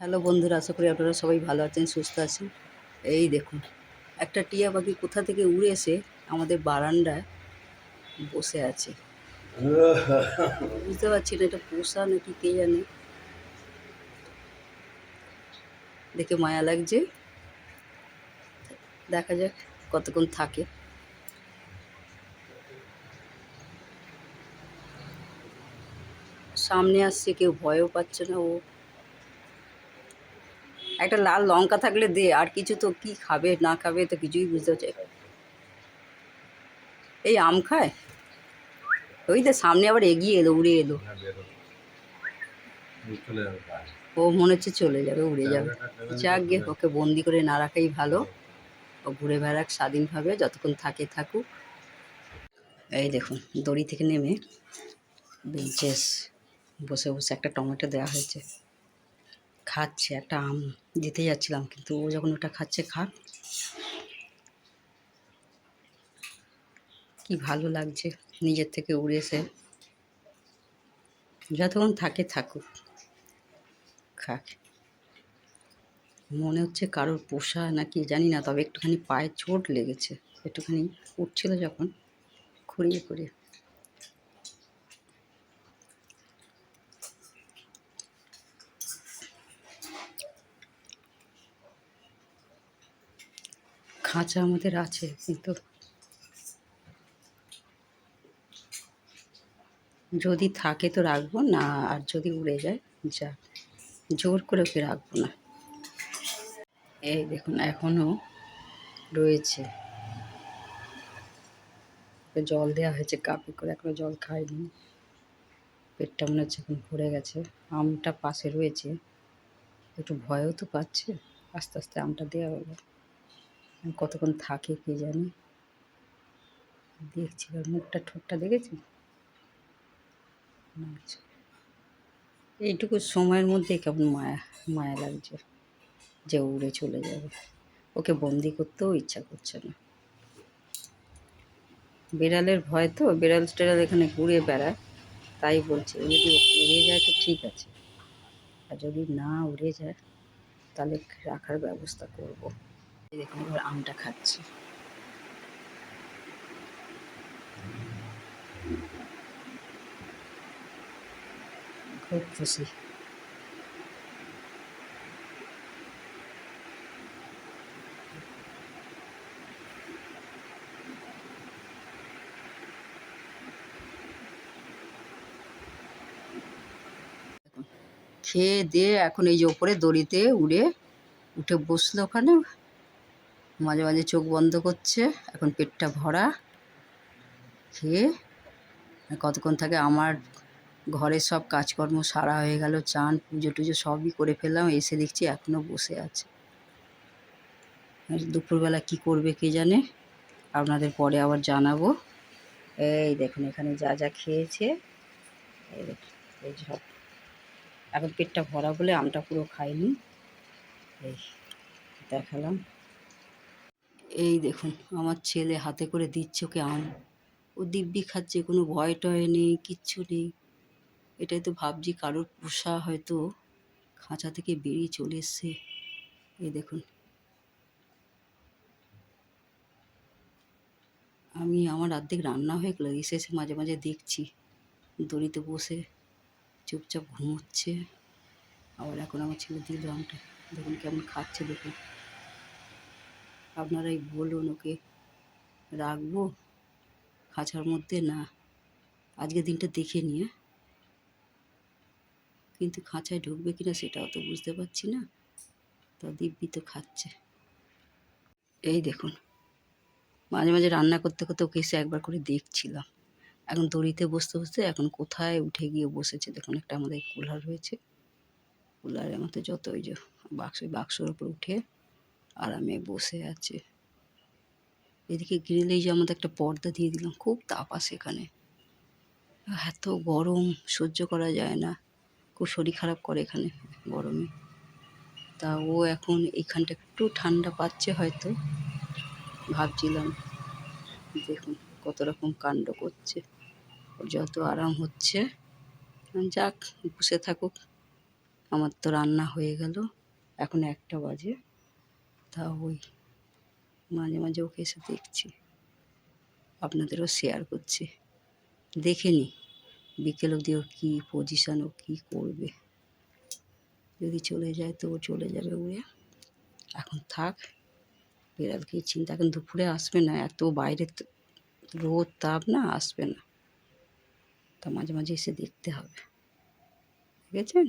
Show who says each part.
Speaker 1: Hello বন্ধুরা, আশা করি আপনারা সবাই ভালো আছেন, সুস্থ আছেন। এই দেখুন, একটা টিয়া পাখি কোথা থেকে উড়ে এসে আমাদের বারান্দায় বসে আছে? বুঝতে পারছি না, এটা পোষা নাকি কে জানে? দেখে মায়া লাগছে। দেখা যাক কতক্ষণ থাকে। সামনে আসছে, কেউ ভয়ও পাচ্ছে না ও। একটা লাল লঙ্কা থাকলে দে আর কিছু তো কি খাবে না খাবে তো কিছুই বুঝতে পারছে এই আম খায়? ওই তো সামনে আবার এগিয়ে এলো উড়ে এলো।
Speaker 2: কাজ
Speaker 1: ও মনে হচ্ছে চলে যাবে উড়ে যাবে। যাক গে ওকে বন্দি করে না রাখাই ভালো। ও ঘুরে বেড়াক স্বাধীনভাবে যতক্ষণ থাকে থাকুক। এই দেখুন দড়ি থেকে নেমে বেঞ্চে বসে বসে একটা টমেটো দেওয়া হয়েছে। খাচ্ছে, একটা আম দিতে যাচ্ছিলাম, কিন্তু ও যখন ওটা খাচ্ছে খাক কি ভালো লাগছে নিজের থেকে উড়ে এসে। যতক্ষণ থাকে, থাকুক, খাক। মনে হচ্ছে কারোর পোষা নাকি, জানি না, তবে একটুখানি পায়ে চোট লেগেছে। একটুখানি উঠছিল যখন, খুঁড়িয়ে খুঁড়িয়ে। খাঁচা আমাদের আছে, কিন্তু যদি থাকে তো রাখব না, আর যদি উড়ে যায়, যা, জোর করে ওকে রাখব না। এই দেখুন, এখনও রয়েছে। জল দেওয়া হয়েছে কাপে করে এখনও জল খায়নি। পেটটা মনে হচ্ছে এখন ভরে গেছে। আমটা পাশে রয়েছে। একটু ভয়ও তো পাচ্ছে। আস্তে আস্তে আমটা দেওয়া হলো কতক্ষণ থাকে কে জানি। দেখছি মুখটা ঠোঁটটা দেখেছি? এইটুকু সময়ের মধ্যে কেমন মায়া মায়া লাগছে যে উড়ে চলে যাবে। ওকে বন্দি করতেও ইচ্ছা করছে না। বিড়ালের ভয় তো, বিড়াল টেড়াল এখানে ঘুরে বেড়ায়, তাই বলছে, যদি উড়ে যায় তো ঠিক আছে। আর যদি না উড়ে যায়, তাহলে রাখার ব্যবস্থা করব। আমটা খাচ্ছি। খুব খুশি খেয়ে দিয়ে এখন এই যে ওপরে দড়িতে উড়ে উঠে বসল ওখানে। মাঝে মাঝে চোখ বন্ধ করছে, এখন পেটটা ভরা। খেয়ে কতক্ষণ থাকে আমার ঘরের সব কাজকর্ম সারা হয়ে গেল, চান, পুজো টুজো সবই করে ফেললাম, এসে দেখছি এখনও বসে আছে। দুপুরবেলা কি করবে কে জানে? আপনাদের পরে আবার জানাব। এই দেখুন, এখানে যা যা খেয়েছে, এই এই সব। এখন পেটটা ভরা বলে আমটা পুরো খাইনি। এই দেখালাম। এই দেখুন, আমার ছেলে হাতে করে দিচ্ছে ওকে আম। ও দিব্যি খাচ্ছে, কোনো ভয় টয় নেই, কিচ্ছু নেই। এটাই তো ভাবছি, কারোর পোষা হয়তো খাঁচা থেকে বেরিয়ে চলে এসছে। এই দেখুন। আমি আমার অর্ধেক রান্না হয়ে গেলো এসে মাঝে মাঝে দেখছি। দড়িতে বসে চুপচাপ ঘুমোচ্ছে। আবার এখন আমার ছেলে দিল আমটা। দেখুন কেমন খাচ্ছে, দেখুন। আপনারাই বলুন, ওকে রাখব? খাঁচার মধ্যে? না। আজকে দিনটা দেখে নিয়ে কিন্তু খাঁচায় ঢুকবে কিনা সেটাও তো বুঝতে পারছি না। তা দিব্যি তো খাচ্ছে। এই দেখুন, মাঝে মাঝে রান্না করতে করতে ওকে এসে একবার করে দেখছিলাম। এখন দড়িতে বসতে বসতে এখন কোথায় উঠে গিয়ে বসেছে? দেখুন, একটা আমাদের কুলার রয়েছে কুলারের মধ্যে যত ওই যে বাক্স বাক্সর উপর উঠে আরামে বসে আছে। এদিকে গ্রিলেই যে আমাদের একটা পর্দা দিয়ে দিলাম, খুব তাপ আসে এখানে। এত গরম, সহ্য করা যায় না। খুব শরীর খারাপ করে এখানে, গরমে। তা ও এখন এইখানটা একটু ঠান্ডা পাচ্ছে হয়তো, ভাবছিলাম। দেখুন কত রকম কাণ্ড করছে। ওর যত আরাম হচ্ছে, যাক, বসে থাকুক। আমার তো রান্না হয়ে গেল। এখন একটা বাজে। তা ওই মাঝে মাঝে ওকে এসে দেখছি। আপনাদেরও শেয়ার করছি। দেখে নি, বিকেল অবধি ওর কী পজিশান ও কী করবে। যদি চলে যায় তো ও চলে যাবে উড়ে। এখন থাক বিড়ালকে চিন্তা এখন দুপুরে আসবে না, এত বাইরে রোদ তাপ না, আসবে না। তা মাঝে মাঝে এসে দেখতে হবে। দেখেছেন?